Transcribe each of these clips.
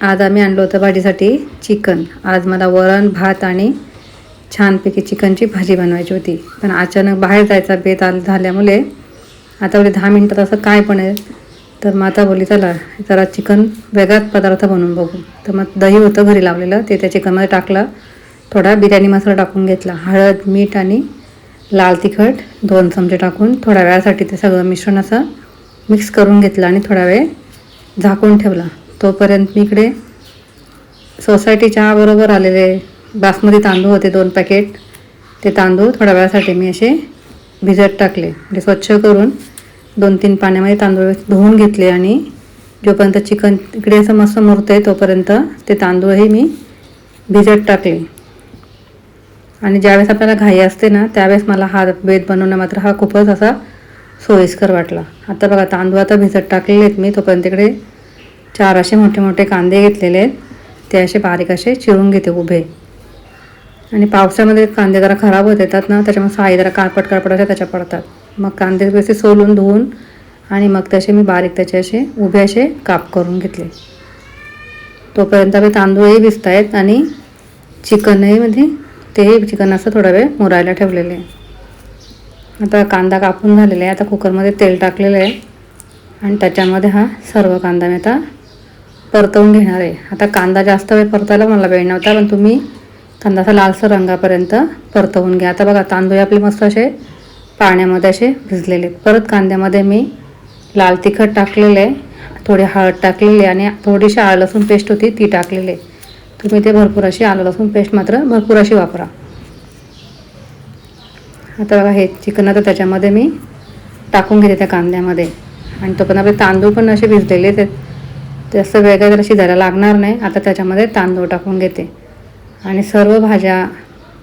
आज आम्ही आणलं होतं भाजीसाठी चिकन. आज मला वरण भात आणि छानपैकी चिकनची भाजी बनवायची होती. पण अचानक बाहेर जायचा बेत आल झाल्यामुळे आता बोली दहा मिनटात असं काय पण आहे. तर माता बोली चला जरा चिकन वेगळाच पदार्थ बनवून बघू. तर मग दही होतं घरी लावलेलं ते त्या चिकनमध्ये टाकलं. थोडा बिर्याणी मसाला टाकून घेतला. हळद मीठ आणि लाल तिखट दोन चमचे टाकून थोड्या वेळासाठी ते सगळं मिश्रण असं मिक्स करून घेतलं आणि थोडा वेळ झाकून ठेवला. तोपर्यंत मी इकडे सोसायटी चहाबरोबर आलेले बासमती तांदूळ होते दोन पॅकेट ते तांदूळ थोड्या वेळासाठी मी असे भिजत टाकले. म्हणजे स्वच्छ करून दोन तीन पाण्यामध्ये तांदूळ धुवून घेतले आणि जोपर्यंत चिकन इकडे असं मस्त मुरतं आहे तोपर्यंत ते तांदूळही मी भिजत टाकले. आणि ज्यावेळेस आपल्याला घाई असते ना त्यावेळेस मला हा बेद बनवणं मात्र हा खूपच असा सोयीस्कर वाटला. आता बघा तांदूळ आता भिजत टाकलेले आहेत मी तोपर्यंत इकडे चार असे मोठे मोठे कांदे घेतलेले आहेत. ते असे बारीक असे चिरून घेते उभे. आणि पावसामध्ये कांदे जरा खराब होत येतात ना त्याच्यामुळे साई जरा काळपट काळपट असे त्याच्या पडतात. मग कांदे व्यवस्थित सोलून धुवून आणि मग तसे मी बारीक त्याचे असे उभे असे काप करून घेतले. तोपर्यंत मी तांदूळही भिजत आहेत आणि चिकनही मध्ये तेही चिकन असं थोडा वेळ मुरायला ठेवलेले. आहे आता कांदा कापून झालेला आहे. आता कुकरमध्ये तेल टाकलेलं आहे. आणि त्याच्यामध्ये हा सर्व कांदा मी आता परतवून घेणार आहे. आता कांदा जास्त वेळ परतायला मला वेळ नव्हता पण तुम्ही कांदा असा लालसर रंगापर्यंत परतवून घ्या. आता बघा तांदूळ आपले मस्त असे पाण्यामध्ये असे भिजलेले परत कांद्यामध्ये मी लाल तिखट टाकलेले आहे थोडी हळद टाकलेली आणि थोडीशी आलं लसूण पेस्ट होती ती टाकलेली आहे. तुम्ही ते भरपूर अशी आलं लसूण पेस्ट मात्र भरपूर अशी वापरा. आता बघा हे चिकन आता त्याच्यामध्ये मी टाकून घेते त्या कांद्यामध्ये. आणि तो पण आपले तांदूळ पण असे भिजलेले आहेत. जास्त वेगळ्या जरा शिजायला लागणार नाही. आता त्याच्यामध्ये तांदूळ टाकून घेते. आणि सर्व भाज्या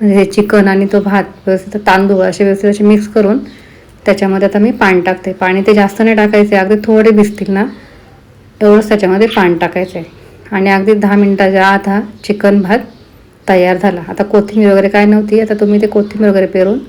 म्हणजे हे चिकन आणि तो भात व्यवस्थित तांदूळ असे व्यवस्थित असे मिक्स करून त्याच्यामध्ये आता मी पाणी टाकते. पाणी ते जास्त नाही टाकायचे अगदी थोडे भिजतील ना. एवढंच त्याच्यामध्ये पाणी टाकायचं. आहे आणि अगदी दहा मिनटाच्या आत हा चिकन भात तयार झाला. आता कोथिंबीर वगैरे काय नव्हती आता तुम्ही ते कोथिंबीर वगैरे पेरून